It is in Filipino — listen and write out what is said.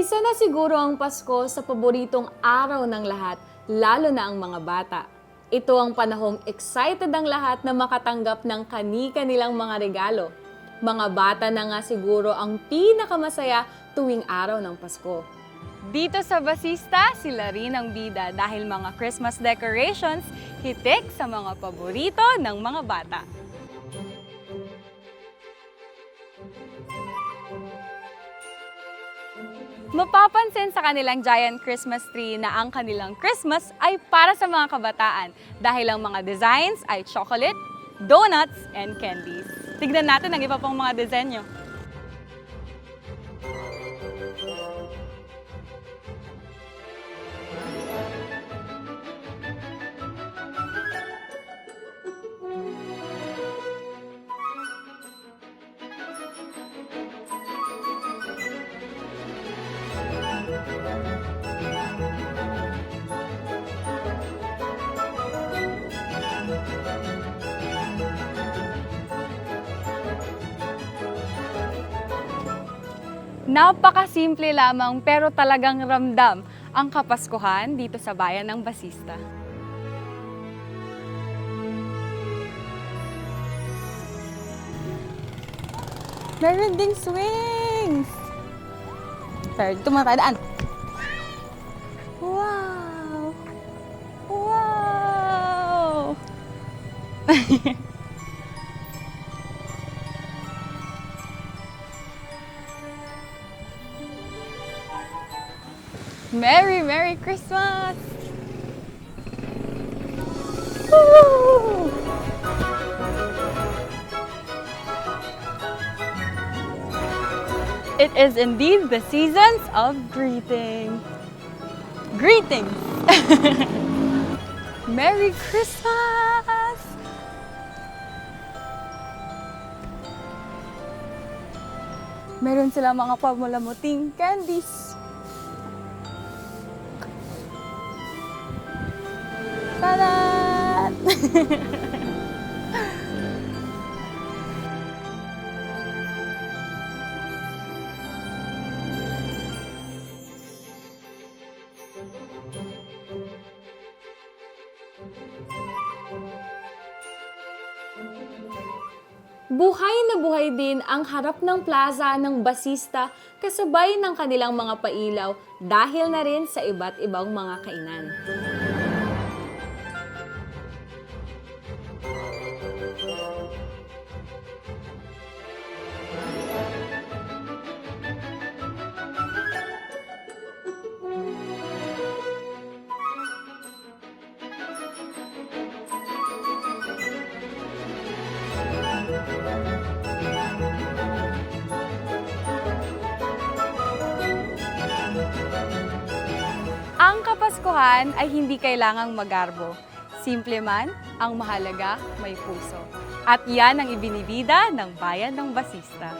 Isa na siguro ang Pasko sa paboritong araw ng lahat, lalo na ang mga bata. Ito ang panahong excited ang lahat na makatanggap ng kani-kanilang mga regalo. Mga bata na nga siguro ang pinakamasaya tuwing araw ng Pasko. Dito sa Basista, sila rin ang bida dahil mga Christmas decorations hitik sa mga paborito ng mga bata. Mapapansin sa kanilang giant Christmas tree na ang kanilang Christmas ay para sa mga kabataan dahil ang mga designs ay chocolate, donuts, and candies. Tignan natin ang iba pang mga disenyo. Napakasimple lamang pero talagang ramdam ang Kapaskuhan dito sa bayan ng Basista. Meron ding swings! Pero dito muna tayo daan. Wow! Wow! Merry, Merry Christmas! It is indeed the seasons of greeting. Greetings! Merry Christmas! Meron sila mga pamulamuting candies. Tadan! Buhay na buhay din ang harap ng plaza ng basista kasabay ng kanilang mga pailaw dahil na rin sa iba't ibang mga kainan. Kapaskuhan ay hindi kailangang magarbo. Simple man, ang mahalaga may puso. At yan ang ibinibida ng bayan ng Basista.